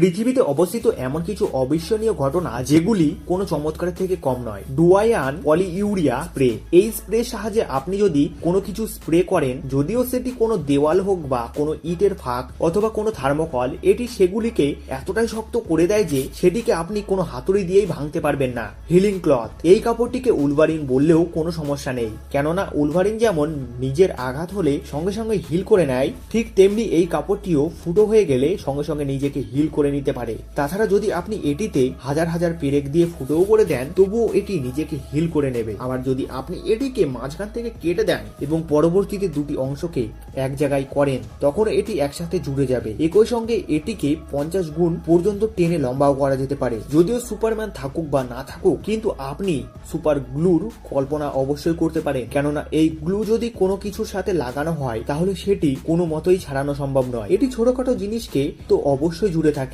পৃথিবীতে অবস্থিত এমন কিছু অবিশ্বনীয় ঘটনা যেগুলি কোনো চমৎকারের থেকে কম নয়। ডুয়ায়ান পলিইউরিয়া স্প্রে। এই স্প্রে সাহায্যে আপনি যদি কোনো কিছু স্প্রে করেন, যদিও সেটি কোনো দেওয়াল হোক বা কোনো ইটের ফাঁক অথবা কোনো থার্মোকল, এটি সেগুলিকে এতটাই শক্ত করে দেয় যে সেটিকে আপনি কোনো হাতুড়ি দিয়েই ভাঙতে পারবেন না। Healing cloth. এই কাপড়টিকে উলভারিন বললেও কোনো সমস্যা নেই। কেননা উলভারিন যেমন নিজের আঘাত হলে সঙ্গে সঙ্গে হিল করে নেয়, ঠিক তেমনি এই কাপড়টিও ফুটো হয়ে গেলে সঙ্গে সঙ্গে নিজেকে হিল করে নিতে পারে। তাছাড়া যদি আপনি এটিতে হাজার হাজার পেরেক দিয়ে ফুটোও করে দেন, তবুও এটি নিজেকে হিল করে নেবে। আবার যদি আপনি এটিকে মাঝখান থেকে কেটে দেন এবং পরবর্তীতে দুটি অংশকে এক জায়গায় করেন, তখন এটি একসাথে জুড়ে যাবে। একই সঙ্গে এটিকে পঞ্চাশ গুণ পর্যন্ত টেনে লম্বাও করা যেতে পারে। যদিও সুপারম্যান থাকুক বা না থাকুক, কিন্তু আপনি সুপার গ্লুর কল্পনা অবশ্যই করতে পারেন। কেননা এই গ্লু যদি কোনো কিছুর সাথে লাগানো হয়, তাহলে সেটি কোনো মতোই ছাড়ানো সম্ভব নয়। এটি ছোটখাটো জিনিসকে তো অবশ্যই জুড়ে থাকে।